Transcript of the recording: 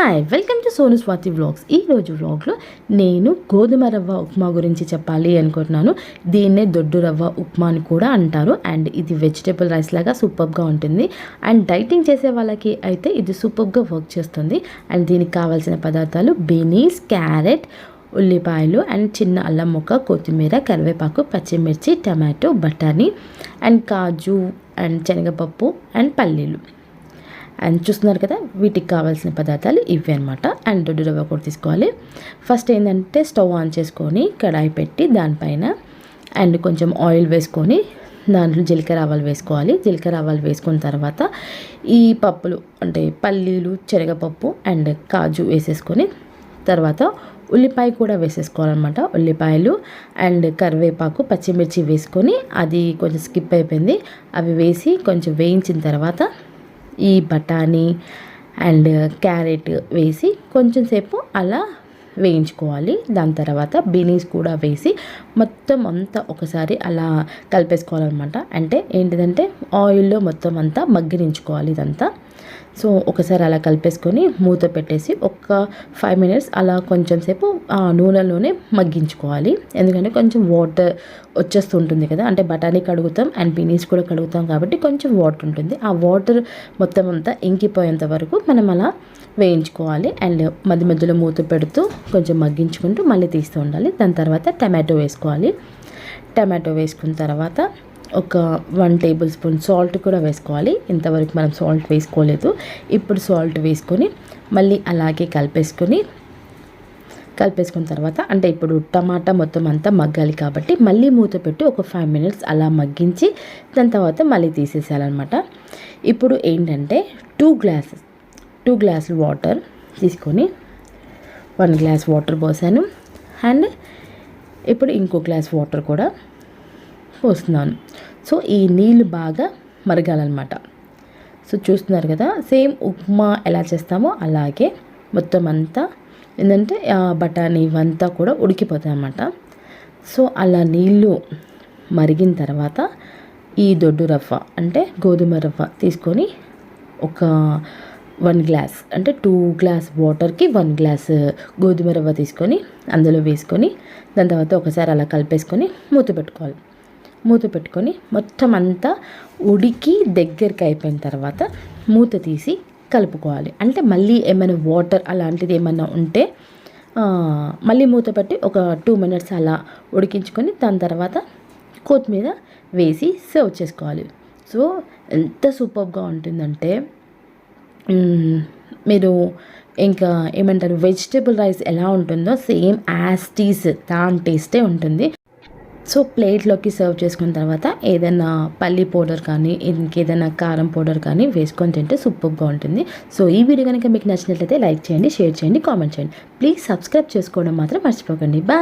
Hi welcome to Sonu Swathi vlogs ఈరోజు వ్లాగ్లో నేను గోధుమ రవ్వ ఉప్మా గురించి చెప్పాలి అనుకుంటున్నాను. దీన్నే దొడ్డు రవ్వ ఉప్మా అని కూడా అంటారు. అండ్ ఇది వెజిటేబుల్ రైస్ లాగా సూపర్గా ఉంటుంది. అండ్ డైటింగ్ చేసే వాళ్ళకి అయితే ఇది సూపర్గా వర్క్ చేస్తుంది. అండ్ దీనికి కావాల్సిన పదార్థాలు బీనీస్ క్యారెట్ ఉల్లిపాయలు అండ్ చిన్న అల్లం ముక్క కొత్తిమీర కరివేపాకు పచ్చిమిర్చి టమాటో బఠానీ అండ్ కాజు అండ్ శనగపప్పు అండ్ పల్లీలు. అండ్ చూస్తున్నారు కదా వీటికి కావాల్సిన పదార్థాలు ఇవి అనమాట అండ్ దొడ్డు రవ్వ కూడా తీసుకోవాలి. ఫస్ట్ ఏంటంటే స్టవ్ ఆన్ చేసుకొని కడాయి పెట్టి దానిపైన అండ్ కొంచెం ఆయిల్ వేసుకొని దాంట్లో జీలకర్ర ఆవాలు వేసుకోవాలి. జీలకర్ర ఆవాలు వేసుకున్న తర్వాత ఈ పప్పులు అంటే పల్లీలు శనగపప్పు అండ్ కాజు వేసేసుకొని తర్వాత ఉల్లిపాయ కూడా వేసేసుకోవాలన్నమాట. ఉల్లిపాయలు అండ్ కరివేపాకు పచ్చిమిర్చి వేసుకొని అది కొంచెం స్కిప్ అయిపోయింది. అవి వేసి కొంచెం వేయించిన తర్వాత ఈ బఠానీ అండ్ క్యారెట్ వేసి కొంచెం సేపు అలా వేయించుకోవాలి. దాని తర్వాత బీనీస్ కూడా వేసి మొత్తం అంతా ఒకసారి అలా కలిపేసుకోవాలన్నమాట. అంటే ఏంటిదంటే ఆయిల్లో మొత్తం అంతా మగ్గిరించుకోవాలి ఇదంతా. సో ఒకసారి అలా కలిపేసుకొని మూత పెట్టేసి ఒక ఫైవ్ మినిట్స్ అలా కొంచెం సేపు ఆ నూనెలోనే మగ్గించుకోవాలి. ఎందుకంటే కొంచెం వాటర్ వచ్చేస్తుంటుంది కదా. అంటే బఠానీ కడుగుతాం అండ్ బీనీస్ కూడా కడుగుతాం కాబట్టి కొంచెం వాటర్ ఉంటుంది. ఆ వాటర్ మొత్తం అంతా ఇంకిపోయేంత వరకు మనం అలా వేయించుకోవాలి. అండ్ మధ్య మధ్యలో మూత పెడుతూ కొంచెం మగ్గించుకుంటూ మళ్ళీ తీస్తూ ఉండాలి. దాని తర్వాత టమాటో వేసుకోవాలి. టమాటో వేసుకున్న తర్వాత ఒక వన్ టేబుల్ స్పూన్ సాల్ట్ కూడా వేసుకోవాలి. ఇంతవరకు మనం సాల్ట్ వేసుకోలేదు. ఇప్పుడు సాల్ట్ వేసుకొని మళ్ళీ అలాగే కలిపేసుకొని కలిపేసుకున్న తర్వాత అంటే ఇప్పుడు టమాటా మొత్తం అంతా మగ్గాలి కాబట్టి మళ్ళీ మూత పెట్టి ఒక ఫైవ్ మినిట్స్ అలా మగ్గించి దాని తర్వాత మళ్ళీ తీసేసేయాలన్నమాట. ఇప్పుడు ఏంటంటే టూ గ్లాసెస్ టూ గ్లాసులు వాటర్ తీసుకొని వన్ గ్లాస్ వాటర్ పోసాను. అండ్ ఇప్పుడు ఇంకో గ్లాస్ వాటర్ కూడా పోస్తున్నాను. సో ఈ నీళ్ళు బాగా మరగాలన్నమాట. సో చూస్తున్నారు కదా సేమ్ ఉప్మా ఎలా చేస్తామో అలాగే మొత్తం అంతా ఏంటంటే బఠానీ ఇవంతా కూడా ఉడికిపోతాయి అన్నమాట సో అలా నీళ్ళు మరిగిన తర్వాత ఈ దొడ్డు రవ్వ అంటే గోధుమ రవ్వ తీసుకొని ఒక వన్ గ్లాస్ అంటే టూ గ్లాస్ వాటర్కి వన్ గ్లాస్ గోధుమ రవ్వ తీసుకొని అందులో వేసుకొని దాని తర్వాత ఒకసారి అలా కలిపేసుకొని మూత పెట్టుకోవాలి. మూత పెట్టుకొని మొత్తం అంతా ఉడికి దగ్గరికి అయిపోయిన తర్వాత మూత తీసి కలుపుకోవాలి. అంటే మళ్ళీ ఏమైనా వాటర్ అలాంటిది ఏమైనా ఉంటే మళ్ళీ మూత పెట్టి ఒక టూ మినిట్స్ అలా ఉడికించుకొని దాని తర్వాత కొత్తిమీర వేసి సర్వ్ చేసుకోవాలి. సో ఎంత సూపర్గా ఉంటుందంటే మీరు ఇంకా ఏమంటారు వెజిటేబుల్ రైస్ ఎలా ఉంటుందో సేమ్ యాస్టీస్ దాని టేస్టే ఉంటుంది. సో ప్లేట్లోకి సర్వ్ చేసుకున్న తర్వాత ఏదైనా పల్లి పౌడర్ కానీ ఇంకేదైనా కారం పౌడర్ కానీ వేసుకొని తింటే సూపర్గా ఉంటుంది. సో ఈ వీడియో కనుక మీకు నచ్చినట్లయితే లైక్ చేయండి షేర్ చేయండి కామెంట్ చేయండి. ప్లీజ్ సబ్స్క్రైబ్ చేసుకోవడం మాత్రం మర్చిపోకండి. బాయ్!